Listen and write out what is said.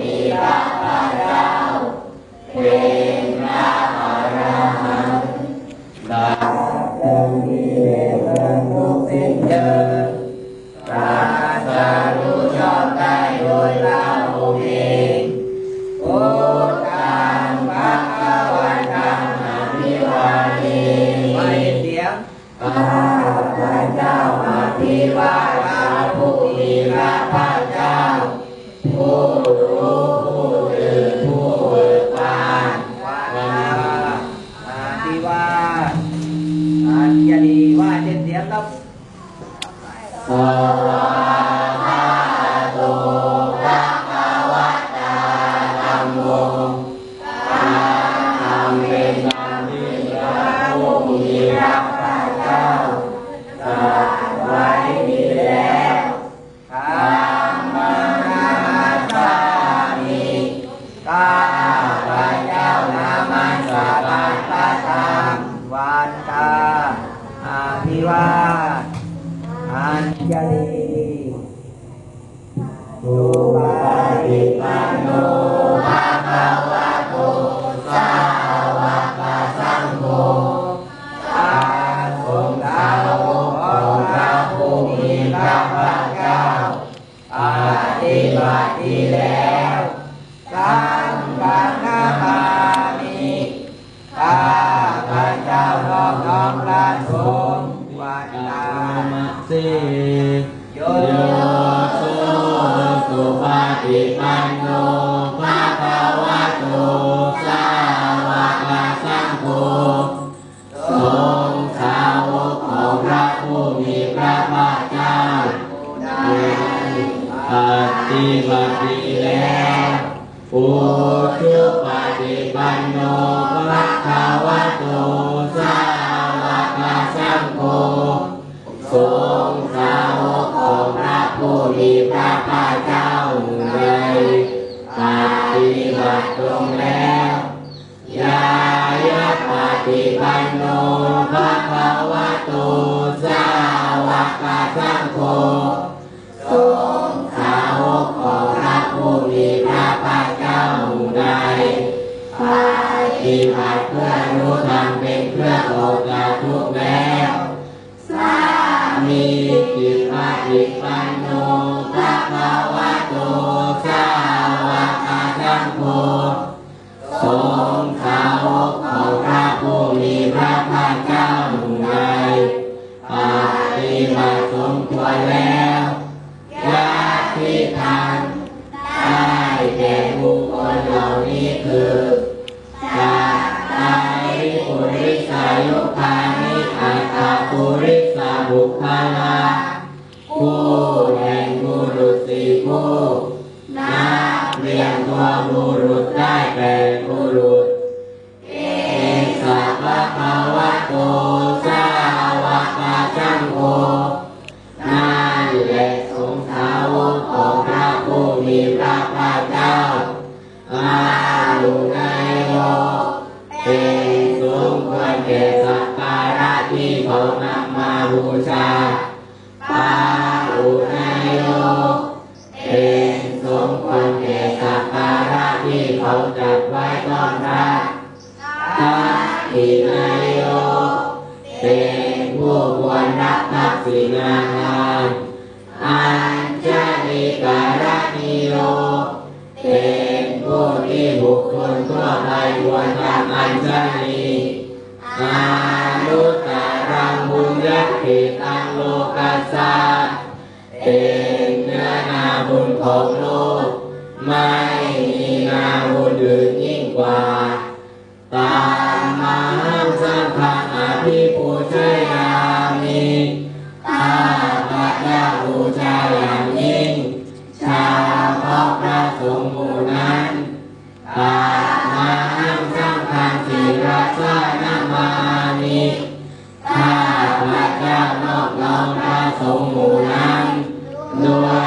มีพระภาคเจ้าเป็นพระอรหันต์ดังมีเหตุเรื่องทุกสิ่งเยินตรัสรู้ชอบได้โดยพระองค์เองพุทธังพระวันตังอภิวาเทไม่เสียงข้าพระเจ้าอภิวาท อาทิวาอัญญลีว่าเช่นเสียงครับสวากขาโตภะคะวะตาธัมโมพระธรรมเป็นธรรมที่พระผู้มีพระภาคเจ้าตรัสไว้ดีแล้วธรรมนามาสามิข้าพระเจ้านามาสา อัญญลีสุปฏิปันโนภะคะวะโตสา ปฏิบัติแล้วปุถุปฏิปันโนภะคะวะโตสาวกสังโฆทรงสาวกของพระผู้มีพระภาคเจ้าเลยปฏิบัติตรงแล้วยายะปฏิปันโนภะคะวะโตสาวกสังโฆ ฏิบัติเพื่อรู้ธรรมเป็นเครื่องออกจากทุกข์แล้วสามีจิตปฏิปันโนภะคะวะโตสาวกสังโฆทรงสาวกของพระผู้มีพระภาคเจ้าหนุ่มใดปฏิบัติสมควรแล้วยาทิทานได้แก่บุคคลเหล่านี้คือ สาบุ เขานำมาบูชาปาอยู่ในโลกเป็นสมควรแก่สักการะที่เขาจัดไว้ต้อนรับทักษิณายโยเป็นผู้ควรรับทักษิณาทานอัญชลิการนิโยเป็นผู้ที่บุคคลทั่วไปควรทำอัญชลีอา สะเป็นเนื้อนาบุญของโลกมา No.